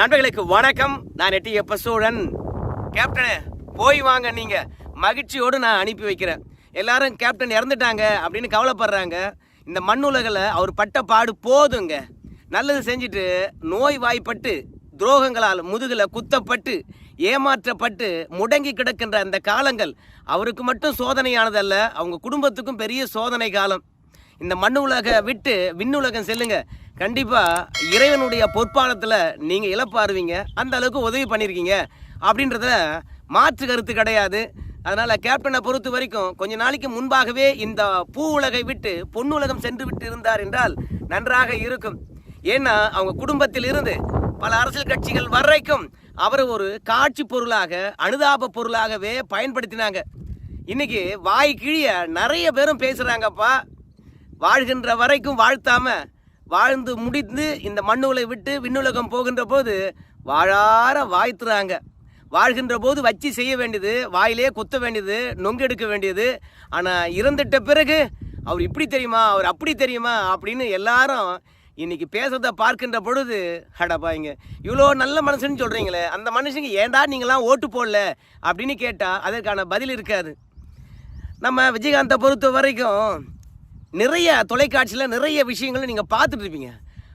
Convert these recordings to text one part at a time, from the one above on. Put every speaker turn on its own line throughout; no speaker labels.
நண்பர்களுக்கு வணக்கம். நான் எட்டி எப்ப சூழன் கேப்டனு போய் வாங்க நீங்க. மகிழ்ச்சியோடு நான் அனுப்பி வைக்கிறேன். எல்லாரும் கேப்டன் இறந்துட்டாங்க அப்படின்னு கவலைப்படுறாங்க. இந்த மண்ணுலகில் அவர் பட்ட பாடு போதுங்க. நல்லது செஞ்சுட்டு நோய் வாய்ப்பட்டு துரோகங்களால் முதுகில் குத்தப்பட்டு ஏமாற்றப்பட்டு முடங்கி கிடக்கின்ற அந்த காலங்கள் அவருக்கு மட்டும் சோதனையானதல்ல அவங்க குடும்பத்துக்கும் பெரிய சோதனை காலம். இந்த மண்ணு உலக விட்டு விண்ணுலகம் செல்லுங்க. கண்டிப்பாக இறைவனுடைய பொற்பாலத்தில் நீங்கள் இழப்பாருவீங்க அந்த அளவுக்கு உதவி பண்ணியிருக்கீங்க அப்படின்றத மாற்று கருத்து கிடையாது. அதனால் கேப்டனை பொறுத்த வரைக்கும் கொஞ்ச நாளைக்கு முன்பாகவே இந்த பூ உலகை விட்டு பொன் உலகம் சென்று விட்டு இருந்தார் என்றால் நன்றாக இருக்கும். ஏன்னா அவங்க குடும்பத்தில் இருந்து பல அரசியல் கட்சிகள் வரைக்கும் அவர் ஒரு காட்சி பொருளாக அனுதாப பொருளாகவே பயன்படுத்தினாங்க. இன்னைக்கு வாய் கிழிய நிறைய பேரும் பேசுகிறாங்கப்பா வாழ்கின்ற வரைக்கும் வாழ்த்தாம வாழ்ந்து முடிந்து இந்த மண்ணுலை விட்டு விண்ணுலகம் போகின்ற போது வாழார வாழ்த்துறாங்க வாழ்கின்ற போது வச்சு செய்ய வேண்டியது வாயிலே குத்த வேண்டியது நொங்கெடுக்க வேண்டியது. ஆனால் இறந்துட்ட பிறகு அவர் இப்படி தெரியுமா அவர் அப்படி தெரியுமா அப்படின்னு எல்லாரும் இன்னைக்கு பேசுறதை பார்க்கின்ற பொழுது ஹடப்பாங்க இவ்வளோ நல்ல மனுஷன்னு சொல்கிறீங்களே அந்த மனுஷங்க ஏன்டா நீங்களாம் ஓட்டு போடல அப்படின்னு கேட்டால் அதற்கான பதில் இருக்காது. நம்ம விஜயகாந்தை பொறுத்த வரைக்கும் நிறைய தொலைக்காட்சியில் நிறைய விஷயங்களை நீங்கள் பார்த்துட்டு இருப்பீங்க.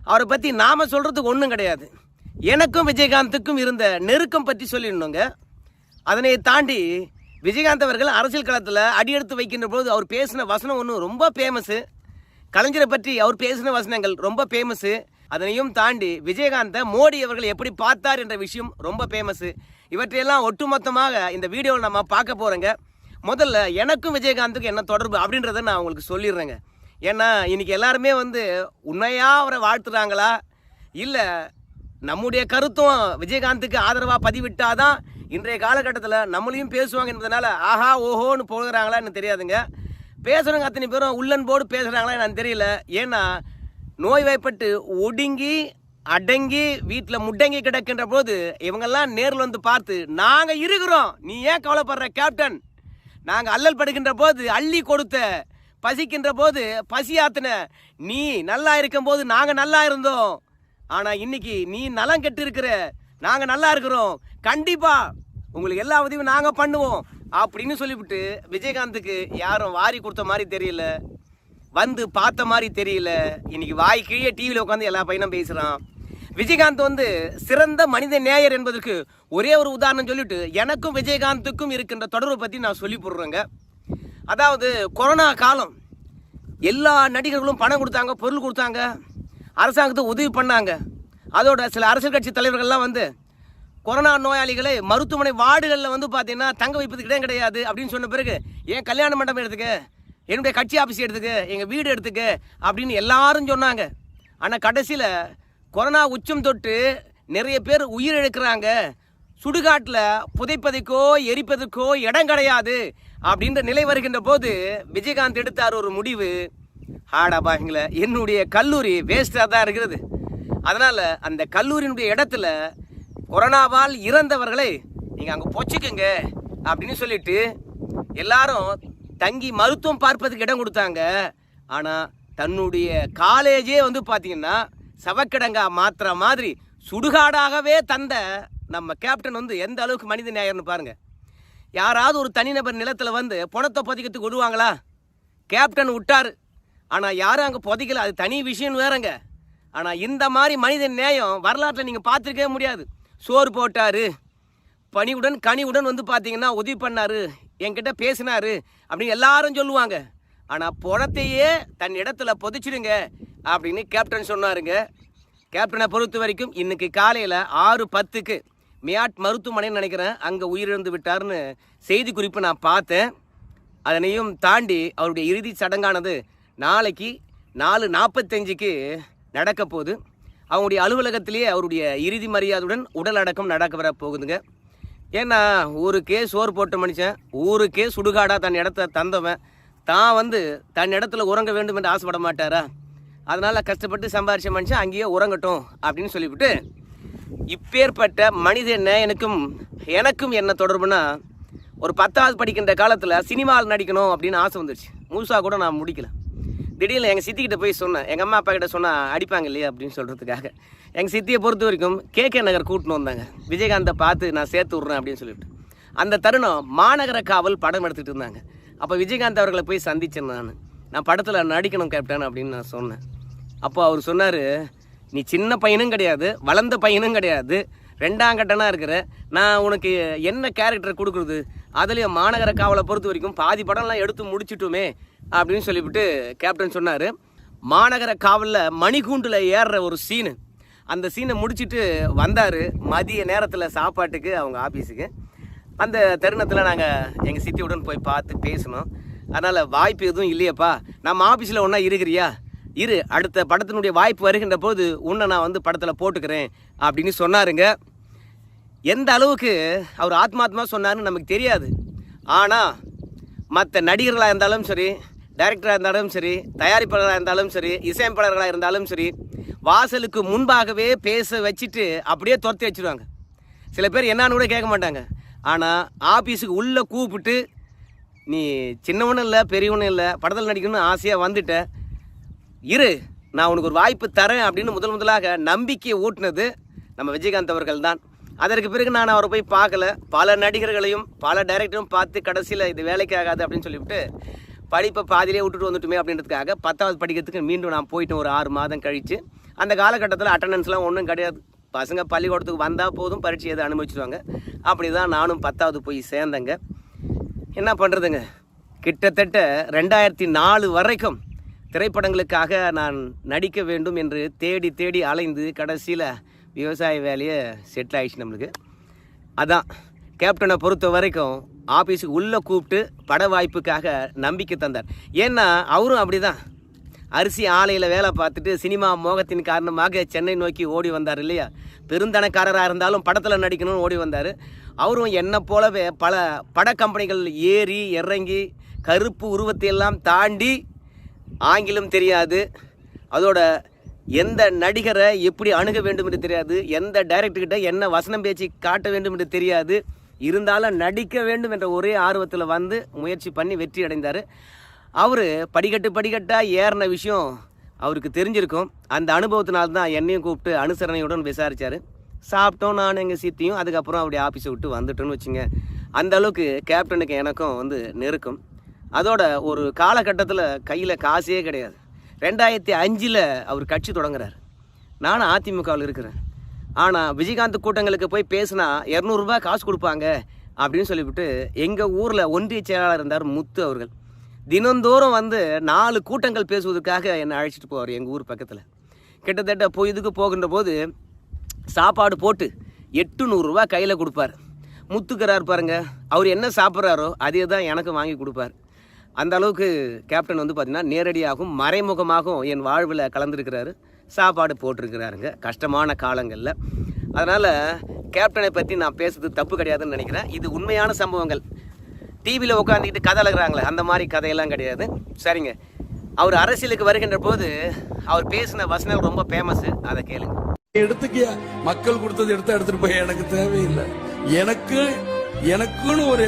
அவரை பற்றி நாம் சொல்கிறதுக்கு ஒன்றும் கிடையாது. எனக்கும் விஜயகாந்துக்கும் இருந்த நெருக்கம் பற்றி சொல்லிடணுங்க. அதனை தாண்டி விஜயகாந்த் அவர்கள் அரசியல் களத்தில் அடியெடுத்து வைக்கின்ற போது அவர் பேசின வசனம் ஒன்று ரொம்ப ஃபேமஸு கலைஞரை பற்றி அவர் பேசின வசனங்கள் ரொம்ப ஃபேமஸு அதனையும் தாண்டி விஜயகாந்தை மோடி அவர்கள் எப்படி பார்த்தார் என்ற விஷயம் ரொம்ப ஃபேமஸு இவற்றையெல்லாம் ஒட்டுமொத்தமாக இந்த வீடியோவில் நம்ம பார்க்க போகிறோங்க முதல்ல எனக்கும் விஜயகாந்துக்கும் என்ன தொடர்பு அப்படின்றத நான் உங்களுக்கு சொல்லிடுறேங்க. ஏன்னா இன்னைக்கு எல்லாருமே வந்து உண்மையாக அவரை வாழ்த்துறாங்களா? இல்லை நம்முடைய கருத்தும் விஜயகாந்துக்கு ஆதரவாக பதிவிட்டாதான் இன்றைய காலகட்டத்தில் நம்மளையும் பேசுவாங்க என்பதனால ஆஹா ஓஹோன்னு போகிறாங்களா எனக்கு தெரியாதுங்க. பேசுகிறவங்க அத்தனை பேரும் உள்ளன் போடு பேசுகிறாங்களா எனக்கு தெரியல. ஏன்னா நோய்வாய்ப்பட்டு ஒடுங்கி அடங்கி வீட்டில் முடங்கி கிடக்கின்ற போது இவங்கெல்லாம் நேரில் வந்து பார்த்து நாங்கள் இருக்கிறோம். நீ ஏன் கவலைப்படுற கேப்டன்? நாங்கள் அல்லல் படுகின்ற போது அள்ளி கொடுத்த பசிக்கின்ற போது பசியாத்தின நீ நல்லா இருக்கும் போது நாங்கள் நல்லா இருந்தோம். ஆனால் இன்னைக்கு நீ நலம் கெட்டு இருக்கிற நாங்கள் நல்லா இருக்கிறோம். கண்டிப்பாக உங்களுக்கு எல்லா உதவியும் நாங்கள் பண்ணுவோம். அப்படின்னு சொல்லிவிட்டு விஜயகாந்துக்கு யாரும் வாரி கொடுத்த மாதிரி தெரியல. வந்து பார்த்த மாதிரி தெரியல. இன்னைக்கு வாய் கீழே டிவியில் உட்காந்து எல்லா பையனும் பேசுகிறான் விஜயகாந்த் வந்து சிறந்த மனித நேயர் என்பதற்கு ஒரே ஒரு உதாரணம் சொல்லிட்டு எனக்கும் விஜயகாந்துக்கும் இருக்கின்ற தொடர்பை பற்றி நான் சொல்லி போடுறேங்க. அதாவது கொரோனா காலம் எல்லா நடிகர்களும் பணம் கொடுத்தாங்க பொருள் கொடுத்தாங்க அரசாங்கத்துக்கு உதவி பண்ணாங்க. அதோட சில அரசியல் கட்சி தலைவர்கள்லாம் வந்து கொரோனா நோயாளிகளை மருத்துவமனை வார்டுகளில் வந்து பார்த்தீங்கன்னா தங்க வைப்பதுக்கு இடம் கிடையாது அப்படின்னு சொன்ன பிறகு ஏன் கல்யாண மண்டபம் எடுத்துக்க? என்னுடைய கட்சி ஆஃபீஸ் எடுத்துக்க? எங்கள் வீடு எடுத்துக்க? அப்படின்னு எல்லாரும் சொன்னாங்க. ஆனால் கடைசியில் கொரோனா உச்சம் தொட்டு நிறைய பேர் உயிரிழக்கிறாங்க சுடுகாட்டில் புதைப்பதற்கோ எரிப்பதற்கோ இடம் கிடையாது அப்படின்ற நிலை வருகின்ற போது விஜயகாந்த் எடுத்தார் ஒரு முடிவு. ஆடா பாருங்களே என்னுடைய கல்லூரி வேஸ்டாக தான் இருக்கிறது. அதனால் அந்த கல்லூரியினுடைய இடத்துல கொரோனாவால் இறந்தவர்களை நீங்கள் அங்கே பொச்சிக்கோங்க அப்படின்னு சொல்லிட்டு எல்லாரும் தங்கி மருத்துவம் பார்ப்பதுக்கு இடம் கொடுத்தாங்க. ஆனால் தன்னுடைய காலேஜே வந்து பார்த்தீங்கன்னா சவக்கிடங்கா மாத்துற மாதிரி சுடுகாடாகவே தந்த நம்ம கேப்டன் வந்து எந்த அளவுக்கு மனித நேயர்னு பாருங்க. யாராவது ஒரு தனிநபர் நிலத்தில் வந்து பணத்தை புதைக்கிறதுக்கு விடுவாங்களா? கேப்டன் விட்டார். ஆனால் யாரும் அங்கே புதைக்கல. அது தனி விஷயம்னு வேறங்க. ஆனால் இந்த மாதிரி மனித நேயம் வரலாற்றில் நீங்கள் பார்த்துருக்கவே முடியாது. சோறு போட்டார். பணிவுடன் கனிவுடன் வந்து பார்த்தீங்கன்னா உதவி பண்ணார். என்கிட்ட பேசினாரு அப்படின்னு எல்லாரும் சொல்லுவாங்க. ஆனால் பணத்தையே தன் இடத்துல புதைச்சிடுங்க. அப்படின்னு கேப்டன் சொன்னாருங்க. கேப்டனை பொறுத்த வரைக்கும் இன்னைக்கு காலையில் ஆறு பத்துக்கு மியாட் மருத்துவமனைன்னு நினைக்கிறேன். அங்கே உயிரிழந்து விட்டார்னு செய்தி குறிப்பு நான் பார்த்தேன். அதனையும் தாண்டி அவருடைய இறுதி சடங்கானது நாளைக்கு நாலு நாற்பத்தஞ்சுக்கு நடக்க போகுது. அவங்களுடைய அலுவலகத்திலேயே அவருடைய இறுதி மரியாதையுடன் உடல் அடக்கம் நடக்க வர போகுதுங்க. ஏன்னா ஊருக்கே சோறு போட்ட மனுஷன் ஊருக்கே சுடுகாடாக தன் இடத்த தந்தவன். தான் வந்து தன் இடத்துல உறங்க வேண்டும் என்று ஆசைப்பட மாட்டாரா? அதனால் கஷ்டப்பட்டு சம்பாரிச்ச மனுஷன் அங்கேயே உறங்கட்டும் அப்படின்னு சொல்லிவிட்டு இப்பேற்பட்ட மனித நேயனுக்கும் எனக்கும் என்ன தொடர்புனா ஒரு பத்தாவது படிக்கின்ற காலத்தில் சினிமாவில் நடிக்கணும் அப்படின்னு ஆசை வந்துருச்சு. முழுசாக கூட நான் முடிக்கல. திடீர்னு எங்கள் சித்திக்கிட்ட போய் சொன்னேன். எங்கள் அம்மா அப்பா கிட்ட சொன்னால் அடிப்பாங்க இல்லையா? அப்படின்னு சொல்கிறதுக்காக எங்கள் சித்தியை பொறுத்த வரைக்கும் கே கே நகர் கூட்டின்னு வந்தாங்க. விஜயகாந்தை பார்த்து நான் சேர்த்து விட்றேன் அப்படின்னு சொல்லிட்டு அந்த தருணம் மாநகர காவல் படம் எடுத்துகிட்டு இருந்தாங்க. அப்போ விஜயகாந்த் அவர்களை போய் சந்திச்சேன் நான். நான் படத்தில் நடிக்கணும் கேப்டன் அப்படின்னு நான் சொன்னேன். அப்போ அவர் சொன்னார் நீ சின்ன பையனும் கிடையாது வளர்ந்த பையனும் கிடையாது. ரெண்டாம் கட்டனாக இருக்கிற நான் உனக்கு என்ன கேரக்டர் கொடுக்குறது? அதுலேயும் மாநகர காவலை பொறுத்த வரைக்கும் பாதி படம்லாம் எடுத்து முடிச்சிட்டோமே அப்படின்னு சொல்லிவிட்டு கேப்டன் சொன்னார். மாநகர காவலில் மணிகூண்டில் ஏறுற ஒரு சீனு அந்த சீனை முடிச்சிட்டு வந்தார் மதிய நேரத்தில் சாப்பாட்டுக்கு அவங்க ஆஃபீஸுக்கு அந்த தருணத்தில் நாங்கள் எங்கள் சித்தியுடன் போய் பார்த்து பேசினோம் அதனால் வாய்ப்பு எதுவும் இல்லையப்பா. நம்ம ஆஃபீஸில் ஒன்றா இருக்கிறியா? இரு அடுத்த படத்தினுடைய வாய்ப்பு வருகின்ற போது உன்னை நான் வந்து படத்தில் போட்டுக்கிறேன் அப்படின்னு சொன்னாருங்க. எந்த அளவுக்கு அவர் ஆத்மாத்மா சொன்னாருன்னு நமக்கு தெரியாது. ஆனால் மற்ற நடிகர்களாக இருந்தாலும் சரி டைரக்டராக இருந்தாலும் சரி தயாரிப்பாளராக இருந்தாலும் சரி இசையமைப்பாளர்களாக இருந்தாலும் சரி வாசலுக்கு முன்பாகவே பேச வச்சுட்டு அப்படியே துரத்தி வச்சிருவாங்க. சில பேர் என்னான்னு கூட கேட்க மாட்டாங்க. ஆனால் ஆஃபீஸுக்கு உள்ளே கூப்பிட்டு நீ சின்னவனும் இல்லை பெரியவனும் இல்லை படத்தில் நடிக்கணும்னு ஆசையாக வந்துட்ட. இரு நான் உனக்கு ஒரு வாய்ப்பு தரேன் அப்படின்னு முதல் முதலாக நம்பிக்கையை ஊட்டினது நம்ம விஜயகாந்த் அவர்கள் தான் அதற்கு பிறகு நான் அவரை போய் பார்க்கல. பல நடிகர்களையும் பல டைரக்டரும் பார்த்து கடைசியில் இது வேலைக்கு ஆகாது அப்படின்னு சொல்லிவிட்டு படிப்பை பாதிலே விட்டுட்டு வந்துட்டுமே அப்படின்றதுக்காக பத்தாவது படிக்கிறதுக்கு மீண்டும் நான் போயிட்டேன். ஒரு ஆறு மாதம் கழித்து அந்த காலகட்டத்தில் அட்டண்டன்ஸ்லாம் ஒன்றும் கிடையாது. பசங்க பள்ளிக்கூடத்துக்கு வந்தால் போதும் பரீட்சை எதை அனுபவிச்சிருவாங்க அப்படி தான் நானும் பத்தாவது போய் சேர்ந்தேங்க. என்ன பண்ணுறதுங்க கிட்டத்தட்ட ரெண்டாயிரத்தி நாலு வரைக்கும் திரைப்படங்களுக்காக நான் நடிக்க வேண்டும் என்று தேடி தேடி அலைந்து கடைசியில் விவசாய வேலையை செட்டில் ஆயிடுச்சு நம்மளுக்கு. அதான் கேப்டனை பொறுத்த வரைக்கும் ஆஃபீஸுக்கு உள்ளே கூப்பிட்டு பட வாய்ப்புக்காக நம்பிக்கை தந்தார். ஏன்னா அவரும் அப்படிதான். அரிசி ஆலையில் வேலை பார்த்துட்டு சினிமா மோகத்தின் காரணமாக சென்னை நோக்கி ஓடி வந்தார் இல்லையா? பெருந்தனக்காரராக இருந்தாலும் படத்தில் நடிக்கணும்னு ஓடி வந்தார். அவரும் என்னை போலவே பல பட கம்பெனிகள் ஏறி இறங்கி கருப்பு உருவத்தையெல்லாம் தாண்டி ஆங்கிலம் தெரியாது. அதோட எந்த நடிகரை எப்படி அணுக வேண்டும் என்று தெரியாது. எந்த டைரக்டர்கிட்ட என்ன வசனம் பேச்சு காட்ட வேண்டும் என்று தெரியாது. இருந்தாலும் நடிக்க வேண்டும் என்ற ஒரே ஆர்வத்தில் வந்து முயற்சி பண்ணி வெற்றி அடைந்தார். அவர் படிக்கட்டு படிக்கட்டாக ஏறின விஷயம் அவருக்கு தெரிஞ்சிருக்கும். அந்த அனுபவத்தினால்தான் என்னையும் கூப்பிட்டு அனுசரணையுடன் விசாரித்தார் சாப்பிட்டோம் நான் எங்கள் சித்தியும். அதுக்கப்புறம் அப்படி ஆஃபீஸை விட்டு வந்துட்டோன்னு வச்சுங்க. அந்த அளவுக்கு கேப்டனுக்கு எனக்கும் வந்து நெருக்கம். அதோட ஒரு காலகட்டத்தில் கையில் காசே கிடையாது. ரெண்டாயிரத்தி அஞ்சில் அவர் கட்சி தொடங்குறார். நானும் அதிமுகவில் இருக்கிறேன். ஆனால் விஜயகாந்த் கூட்டங்களுக்கு போய் பேசினா இரநூறுபா காசு கொடுப்பாங்க அப்படின்னு சொல்லிவிட்டு எங்கள் ஊரில் ஒன்றிய செயலாளர் இருந்தார் முத்து அவர்கள். தினந்தோறும் வந்து நாலு கூட்டங்கள் பேசுவதற்காக என்னை அழைச்சிட்டு போவார் எங்கள் ஊர் பக்கத்தில். கிட்டத்தட்ட போய் இதுக்கு போகின்ற போது சாப்பாடு போட்டு எட்டு நூறுரூவா கையில் கொடுப்பார். முத்துக்கிறார் பாருங்க அவர் என்ன சாப்பிட்றாரோ அதே தான் எனக்கு வாங்கி கொடுப்பார். அந்த அளவுக்கு கேப்டன் வந்து பார்த்திங்கன்னா நேரடியாகவும் மறைமுகமாகவும் என் வாழ்வில் கலந்துருக்கிறாரு. சாப்பாடு போட்டிருக்கிறாருங்க. கஷ்டமான காலங்களில். அதனால் கேப்டனை பற்றி நான் பேசுறது தப்பு கிடையாதுன்னு நினைக்கிறேன். இது உண்மையான சம்பவங்கள். டிவியில் உட்காந்துக்கிட்டு கதை அழகிறாங்களே அந்த மாதிரி கதையெல்லாம் கிடையாது. சரிங்க. அவர் அரசியலுக்கு வருகின்ற போது அவர் பேசின வசனம் ரொம்ப ஃபேமஸ் அதை கேளுங்க.
எடுத்துக்கிய? மக்கள் கொடுத்தது எடுத்து எடுத்துட்டு போய் எனக்கு தேவையில்லை. எனக்கு எனக்குன்னு ஒரு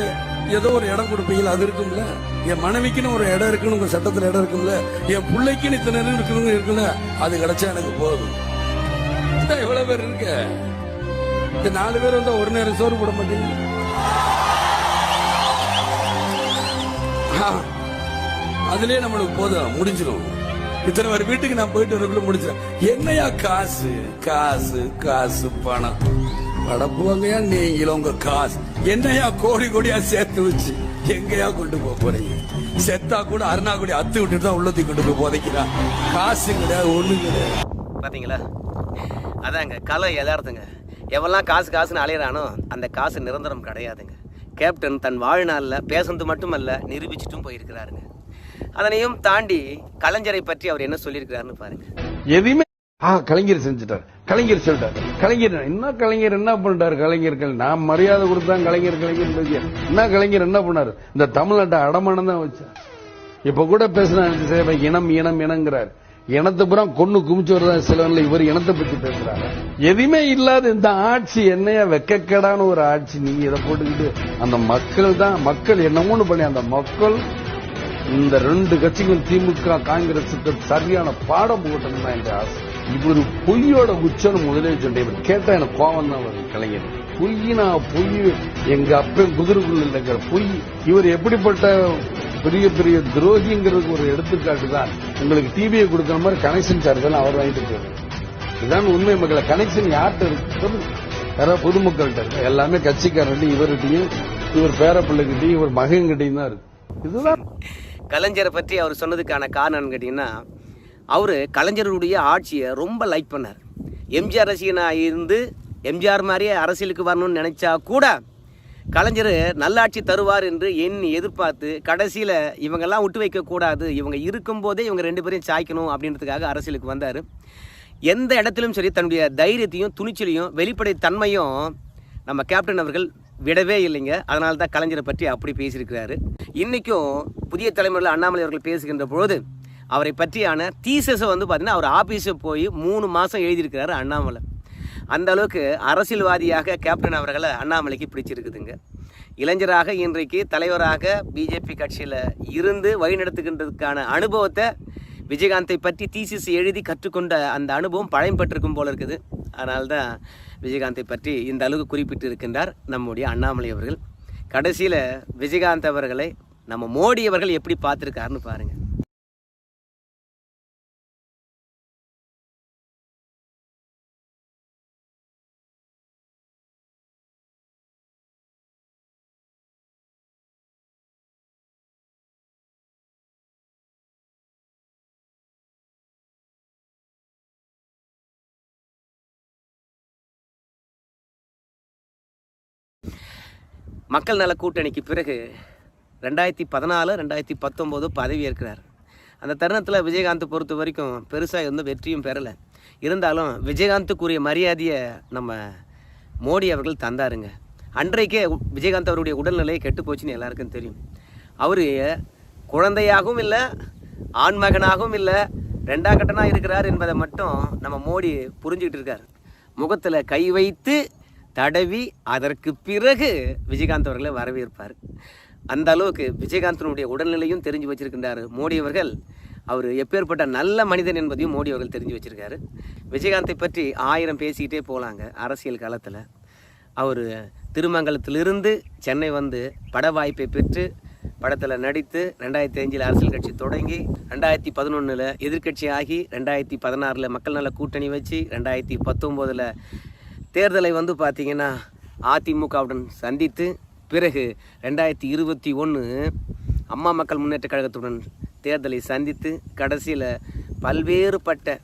ஏதோ ஒரு இடம் கொடுப்பீங்களா? அது இருக்கும்ல. என் மனைவிக்குன்னு ஒரு இடம் இருக்குன்னு உங்க சட்டத்துல இடம் இருக்கும்ல. என் பிள்ளைக்குன்னு இத்தனை இடம் இருக்கணும் இருக்குல்ல அது கிடைச்சா எனக்கு போதும். எவ்வளவு பேர் இருக்க. இந்த நாலு பேர் வந்தா ஒரு நேரம் சோறு போட மாட்டீங்க அதுலயே நம்மளுக்கு போதும். முடிஞ்சிடும் இத்தனை பேர் வீட்டுக்கு நான் போயிட்டு வரக்குள்ள முடிச்சிடும் என்னையா காசு? காசு காசு பணம். படப்புவாங்கயா நீங்களும் உங்க காசு என்னையா கோடி கோடியா சேர்த்து வச்சு எங்கயா கொண்டு போக போறீங்க? செத்தா கூட அருணாக்குடி அத்து விட்டுட்டு தான் உள்ளத்துக்கு கொண்டு போய் புதைக்கிறா. காசு கிடையாது ஒண்ணு கிடையாது.
பார்த்தீங்களா அதாங்க கலை யதார்த்தங்க. எவெல்லாம் காசு காசுன்னு அலையிறானோ அந்த காசு நிரந்தரம் கிடையாதுங்க. கேப்டன் தன் வாழ்நாளில் பேசுனது மட்டுமல்ல நிரூபிச்சிட்டும் போயிருக்கிறாருங்க. அதனையும் தாண்டி கலைஞரை பற்றி அவர் என்ன சொல்லியிருக்கிறாருன்னு பாருங்க.
எதையுமே ஆ கலைஞர் செஞ்சுட்டார். கலைஞர் சொல்லிட்டார் கலைஞர் என்ன கலைஞர் என்ன பண்ணிட்டாரு கலைஞர்கள்? நான் மரியாதை கொடுத்தான் கலைஞர் கலைஞர் என்ன கலைஞர் என்ன பண்ணாரு? இந்த தமிழ்நாட்டை அடமானம் தான் வச்சார். இப்ப கூட பேசினா சேவை இனம் இனம் இனங்கிறார். இனத்தை புறம் கொண்டு குமிச்சு தான் சிலவன்ல இவர் இனத்தை பத்தி பேசுறாரு. எதுவுமே இல்லாத இந்த ஆட்சி என்னையா வெக்கக்கேடான ஒரு ஆட்சி. நீங்க இதை போட்டுக்கிட்டு அந்த மக்கள் தான் மக்கள் என்னமோன்னு பண்ணி அந்த மக்கள் இந்த ரெண்டு கட்சிகள் திமுக காங்கிரசுக்கு சரியான பாடம் போட்டணும் தான் எங்க ஆசை. இவர் பொய்யோட உச்சம் முதலே சொன்னேன். இவர் கேட்டா எனக்கு கோபம் தான் வருது கலைஞர் பொய்னா பொய் எங்க அப்பன் குதிரைக்குள்ள இல்லைங்கிற பொய் இவர் எப்படிப்பட்ட பெரிய பெரிய துரோகிங்கிறதுக்கு ஒரு எடுத்துக்காட்டு தான். உங்களுக்கு டிவியை கொடுக்குற மாதிரி கனெக்ஷன் சார்ஜ் எல்லாம் அவர் வாங்கிட்டு இருக்காரு இதான் உண்மை மக்களை. கனெக்ஷன் யார்கிட்ட இருக்கு யாராவது பொதுமக்கள்கிட்ட இருக்கு. எல்லாமே கட்சிக்காரர்கிட்ட இவர்கிட்டையும் இவர் பேரப்பிள்ளைகிட்டையும் இவர் மகன்கிட்டையும் தான் இருக்கு. இதுதான்.
கலைஞரை பற்றி அவர் சொன்னதுக்கான காரணம் கேட்டீங்கன்னா அவர் கலைஞருடைய ஆட்சியை ரொம்ப லைக் பண்ணார். எம்ஜிஆர் ரசிகனாக இருந்து எம்ஜிஆர் மாதிரியே அரசியலுக்கு வரணும்னு நினச்சா கூட கலைஞர் நல்லாட்சி தருவார் என்று எண்ணி எதிர்பார்த்து கடைசியில் இவங்கெல்லாம் விட்டு வைக்கக்கூடாது இவங்க இருக்கும்போதே இவங்க ரெண்டு பேரையும் சாய்க்கணும் அப்படின்றதுக்காக அரசியலுக்கு வந்தார். எந்த இடத்திலும் சரி தன்னுடைய தைரியத்தையும் துணிச்சலையும் வெளிப்படை தன்மையும் நம்ம கேப்டன் அவர்கள் விடவே இல்லைங்க. அதனால தான் கலைஞரை பற்றி அப்படி பேசியிருக்கிறாரு. இன்றைக்கும் புதிய தலைமுறையில் அண்ணாமலை அவர்கள் பேசுகின்ற பொழுது அவரை பற்றியான தீசஸை வந்து பார்த்தீங்கன்னா அவர் ஆஃபீஸை போய் மூணு மாதம் எழுதியிருக்கிறாரு அண்ணாமலை. அந்த அளவுக்கு அரசியல்வாதியாக கேப்டன் அவர்களை அண்ணாமலைக்கு பிடிச்சிருக்குதுங்க. இளைஞராக இன்றைக்கு தலைவராக பிஜேபி கட்சியில் இருந்து வழிநடத்துகின்றதுக்கான அனுபவத்தை விஜயகாந்தை பற்றி தீசிஸ் எழுதி கற்றுக்கொண்ட அந்த அனுபவம் பழம்பெற்றிருக்கும் போல இருக்குது. அதனால்தான் விஜயகாந்தை பற்றி இந்த அளவுக்கு குறிப்பிட்டு இருக்கின்றார் நம்முடைய அண்ணாமலை அவர்கள். கடைசியில் விஜயகாந்த் அவர்களை நம்ம மோடி அவர்கள் எப்படி பார்த்துருக்காருன்னு பாருங்கள் மக்கள் நல கூட்டணிக்கு பிறகு ரெண்டாயிரத்தி பதினாலு ரெண்டாயிரத்தி பத்தொம்போது பதவி ஏற்கிறார். அந்த தருணத்தில் விஜயகாந்த் பொறுத்த வரைக்கும் பெருசாக எந்த வெற்றியும் பெறலை. இருந்தாலும் விஜயகாந்துக்குரிய மரியாதையை நம்ம மோடி அவர்கள் தந்தாருங்க. அன்றைக்கே விஜயகாந்த் அவருடைய உடல்நிலை கெட்டு போச்சுன்னு எல்லாருக்கும் தெரியும். அவர் குழந்தையாகவும் இல்லை ஆண்மகனாகவும் இல்லை ரெண்டாக கட்டனாக இருக்கிறார் என்பதை மட்டும் நம்ம மோடி புரிஞ்சுக்கிட்டு இருக்கார். முகத்தில் கை வைத்து தடவி அதற்கு பிறகு விஜயகாந்த் அவர்களை வரவேற்பார். அந்த அளவுக்கு விஜயகாந்தனுடைய உடல்நிலையும் தெரிஞ்சு வச்சிருக்கின்றார். மோடி அவர்கள் அவர் எப்பேற்பட்ட நல்ல மனிதன் என்பதையும் மோடி அவர்கள் தெரிஞ்சு வச்சிருக்காரு. விஜயகாந்தை பற்றி ஆயிரம் பேசிக்கிட்டே போகலாங்க அரசியல் காலத்தில். அவர் திருமங்கலத்திலிருந்து சென்னை வந்து பட வாய்ப்பை பெற்று படத்தில் நடித்து ரெண்டாயிரத்தி அஞ்சில் அரசியல் கட்சி தொடங்கி ரெண்டாயிரத்தி பதினொன்றில் எதிர்க்கட்சி ஆகி ரெண்டாயிரத்தி பதினாறில் மக்கள் நல கூட்டணி வச்சு ரெண்டாயிரத்தி பத்தொம்போதில் தேர்தலை வந்து பார்த்தீங்கன்னா அதிமுகவுடன் சந்தித்து பிறகு ரெண்டாயிரத்தி இருபத்தி ஒன்று அம்மா மக்கள் முன்னேற்ற கழகத்துடன் தேர்தலை சந்தித்து கடைசியில் பல்வேறுபட்ட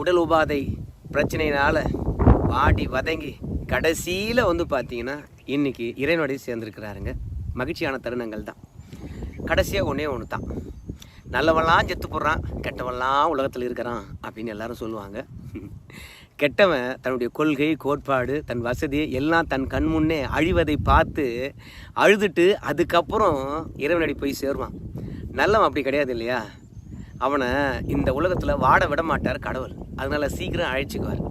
உடல் உபாதை பிரச்சனையினால் வாடி வதங்கி கடைசியில் வந்து பார்த்தீங்கன்னா இன்னைக்கு இறைவனோடய சேர்ந்துருக்கிறாருங்க. மகிழ்ச்சியான தருணங்கள் தான். கடைசியாக ஒன்றே ஒன்று தான் நல்லவெல்லாம் செத்து போடுறான் கெட்டவன்லாம் உலகத்தில் இருக்கிறான் அப்படின்னு எல்லாரும் சொல்லுவாங்க. கெட்டவன் தன்னுடைய கொள்கை கோட்பாடு தன் வசதி எல்லாம் தன் கண் முன்னே அழிவதை பார்த்து அழுதுட்டு அதுக்கப்புறம் இறைவனடி போய் சேருவான். நல்லவன் அப்படி கிடையாது இல்லையா? அவனை இந்த உலகத்தில் வாட விட மாட்டார் கடவுள். அதனால் சீக்கிரம் அழைச்சிக்குவார்.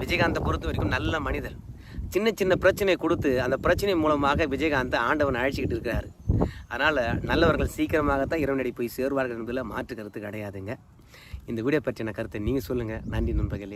விஜயகாந்தை பொறுத்த வரைக்கும் நல்ல மனிதர். சின்ன சின்ன பிரச்சனையை கொடுத்து அந்த பிரச்சனை மூலமாக விஜயகாந்தை ஆண்டவன் அழைச்சிக்கிட்டு இருக்கிறாரு. அதனால் நல்லவர்கள் சீக்கிரமாகத்தான் இறைவனடி போய் சேருவார்கள் என்பதில் மாற்று கருத்து கிடையாதுங்க. இந்த வீடியோ பற்றின கருத்தை நீங்கள் சொல்லுங்கள் நன்றி நண்பர்களே.